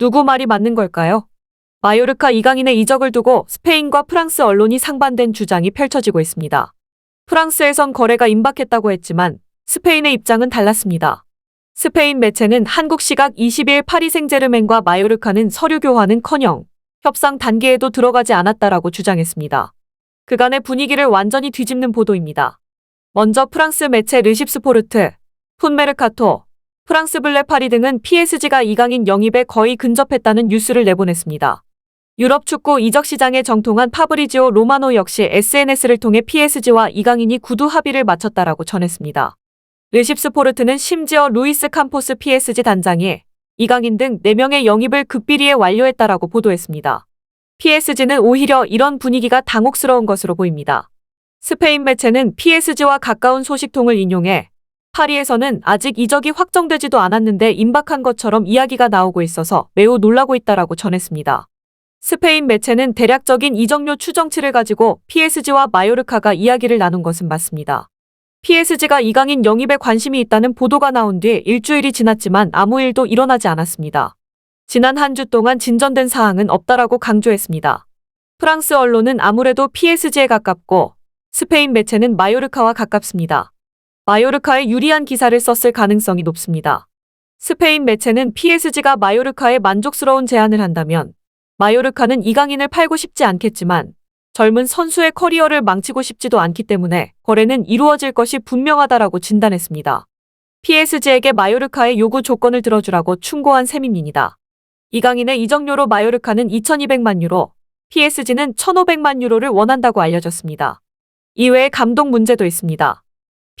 누구 말이 맞는 걸까요? 마요르카 이강인의 이적을 두고 스페인과 프랑스 언론이 상반된 주장이 펼쳐지고 있습니다. 프랑스에선 거래가 임박했다고 했지만 스페인의 입장은 달랐습니다. 스페인 매체는 한국 시각 20일 파리 생제르맹과 마요르카는 서류 교환은커녕 협상 단계에도 들어가지 않았다라고 주장했습니다. 그간의 분위기를 완전히 뒤집는 보도입니다. 먼저 프랑스 매체 르십스포르트, 푼메르카토, 프랑스 블레 파리 등은 PSG가 이강인 영입에 거의 근접했다는 뉴스를 내보냈습니다. 유럽 축구 이적 시장에 정통한 파브리지오 로마노 역시 SNS를 통해 PSG와 이강인이 구두 합의를 마쳤다라고 전했습니다. 르십스포르트는 심지어 루이스 캄포스 PSG 단장이 이강인 등 4명의 영입을 극비리에 완료했다라고 보도했습니다. PSG는 오히려 이런 분위기가 당혹스러운 것으로 보입니다. 스페인 매체는 PSG와 가까운 소식통을 인용해 파리에서는 아직 이적이 확정되지도 않았는데 임박한 것처럼 이야기가 나오고 있어서 매우 놀라고 있다라고 전했습니다. 스페인 매체는 대략적인 이적료 추정치를 가지고 PSG와 마요르카가 이야기를 나눈 것은 맞습니다. PSG가 이강인 영입에 관심이 있다는 보도가 나온 뒤 일주일이 지났지만 아무 일도 일어나지 않았습니다. 지난 한 주 동안 진전된 사항은 없다라고 강조했습니다. 프랑스 언론은 아무래도 PSG에 가깝고 스페인 매체는 마요르카와 가깝습니다. 마요르카에 유리한 기사를 썼을 가능성이 높습니다. 스페인 매체는 PSG가 마요르카에 만족스러운 제안을 한다면 마요르카는 이강인을 팔고 싶지 않겠지만 젊은 선수의 커리어를 망치고 싶지도 않기 때문에 거래는 이루어질 것이 분명하다라고 진단했습니다. PSG에게 마요르카의 요구 조건을 들어주라고 충고한 셈입니다. 이강인의 이적료로 마요르카는 2,200만 유로, PSG는 1,500만 유로를 원한다고 알려졌습니다. 이외에 감독 문제도 있습니다.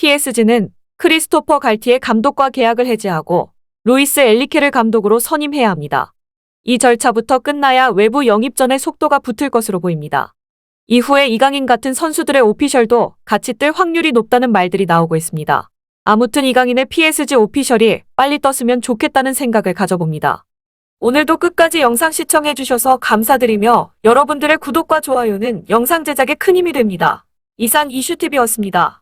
PSG는 크리스토퍼 갈티의 감독과 계약을 해지하고 루이스 엘리케를 감독으로 선임해야 합니다. 이 절차부터 끝나야 외부 영입전의 속도가 붙을 것으로 보입니다. 이후에 이강인 같은 선수들의 오피셜도 같이 뜰 확률이 높다는 말들이 나오고 있습니다. 아무튼 이강인의 PSG 오피셜이 빨리 떴으면 좋겠다는 생각을 가져봅니다. 오늘도 끝까지 영상 시청해주셔서 감사드리며 여러분들의 구독과 좋아요는 영상 제작에 큰 힘이 됩니다. 이상 이슈TV였습니다.